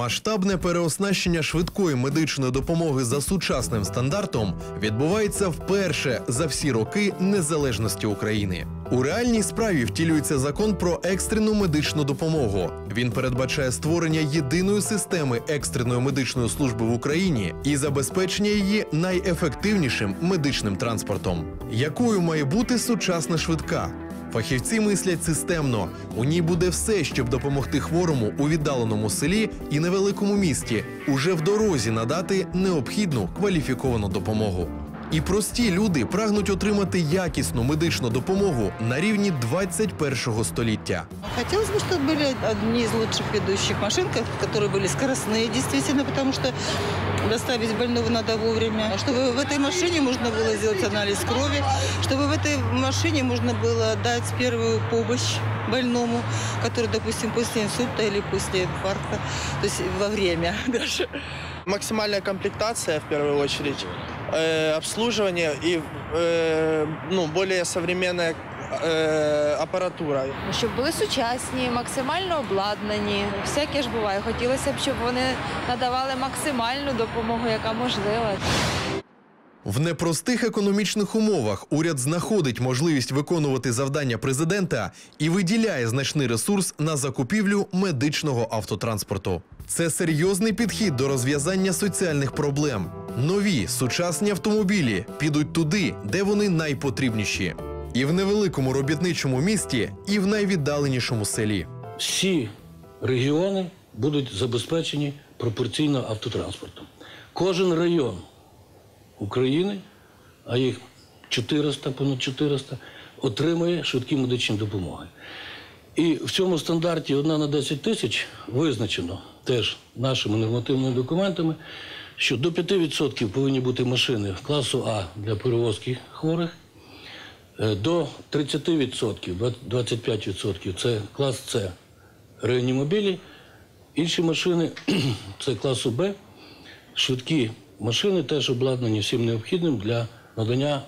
Масштабне переоснащення швидкої медичної допомоги за сучасним стандартом відбувається вперше за всі роки незалежності України. У реальній справі втілюється закон про екстрену медичну допомогу. Він передбачає створення єдиної системи екстреної медичної служби в Україні і забезпечення її найефективнішим медичним транспортом. Якою має бути сучасна швидка? Фахівці мислять системно. У ній буде все, щоб допомогти хворому у віддаленому селі і невеликому місті уже в дорозі надати необхідну кваліфіковану допомогу. І прості люди прагнуть отримати якісну медичну допомогу на рівні 21 століття. Хотелось бы, чтобы были одни из лучших ведущих машин, ко- которые были скоростные, действительно, потому что доставить больного надо вовремя. Чтобы в этой машине можно было сделать анализ крови, чтобы в этой машине можно было дать первую помощь больному, который, допустим, после инсульта или после инфаркта, то есть во время даже. максимальная комплектация в первую очередь, э, обслуживание и э, ну, более современная э, аппаратура. щоб були сучасні, максимально обладнані. Всяке ж буває. Хотілося б, щоб вони надавали максимальну допомогу, яка можлива. В непростих економічних умовах уряд знаходить можливість виконувати завдання президента і виділяє значний ресурс на закупівлю медичного автотранспорту. Це серйозний підхід до розв'язання соціальних проблем. Нові сучасні автомобілі підуть туди, де вони найпотрібніші. І в невеликому робітничому місті, і в найвіддаленішому селі. всі регіони будуть забезпечені пропорційно автотранспортом. Кожен район України, а їх 400, понад 400, отримує швидкі медичні допомоги. І в цьому стандарті одна на 10 тисяч визначено теж нашими нормативними документами, що до 5% повинні бути машини класу А для перевозки хворих, Е, До 30%, 25% це клас С реанімобілі. Інші машини це класу Б. Швидкі машини теж обладнані всім необхідним для надання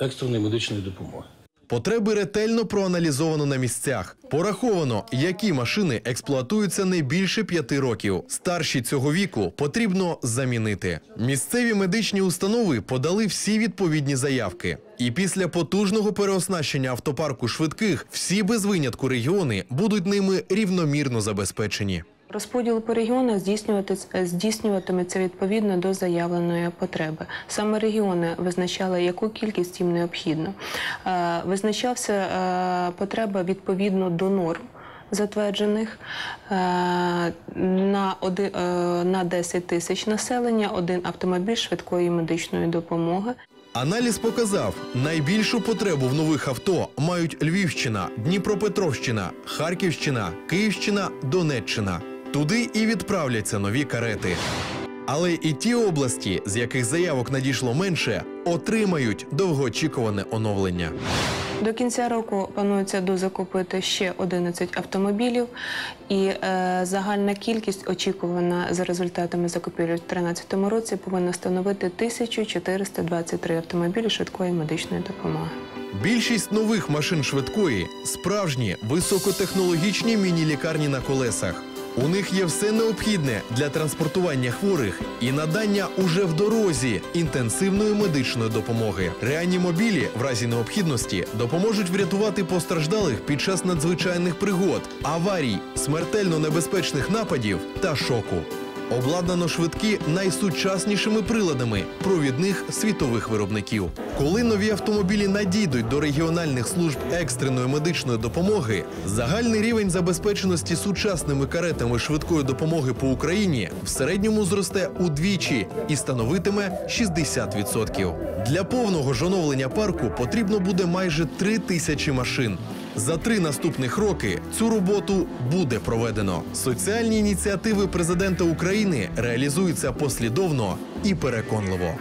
е, екстреної медичної допомоги. Потреби ретельно проаналізовано на місцях. Пораховано, які машини експлуатуються не більше п'яти років. Старші цього віку потрібно замінити. Місцеві медичні установи подали всі відповідні заявки. І після потужного переоснащення автопарку швидких всі без винятку регіони будуть ними рівномірно забезпечені. Розподіл по регіонах здійснюватись- здійснюватиметься відповідно до заявленої потреби. Саме регіони визначали, яку кількість їм необхідно. Е, Визначався е, потреба відповідно до норм. Затверджених е, на, оди- е, на 10 тисяч населення один автомобіль швидкої медичної допомоги. Аналіз показав, найбільшу потребу в нових авто мають Львівщина, Дніпропетровщина, Харківщина, Київщина, Донеччина. Туди і відправляться нові карети. Але і ті області, з яких заявок надійшло менше, отримають довгоочікуване оновлення. До кінця року планується дозакупити ще 11 автомобілів, і е, загальна кількість очікувана за результатами закупівлі в 2013 році повинна становити 1423 автомобілі швидкої медичної допомоги. Більшість нових машин швидкої справжні високотехнологічні міні-лікарні на колесах. У них є все необхідне для транспортування хворих і надання уже в дорозі інтенсивної медичної допомоги. Реанімобілі в разі необхідності допоможуть врятувати постраждалих під час надзвичайних пригод, аварій, смертельно небезпечних нападів та шоку. Обладнано швидкі найсучаснішими приладами провідних світових виробників. Коли нові автомобілі надійдуть до регіональних служб екстреної медичної допомоги, загальний рівень забезпеченості сучасними каретами швидкої допомоги по Україні в середньому зросте удвічі і становитиме 60%. Для повного ж оновлення парку потрібно буде майже три тисячі машин. За три наступних роки цю роботу буде проведено. Соціальні ініціативи президента України реалізуються послідовно і переконливо.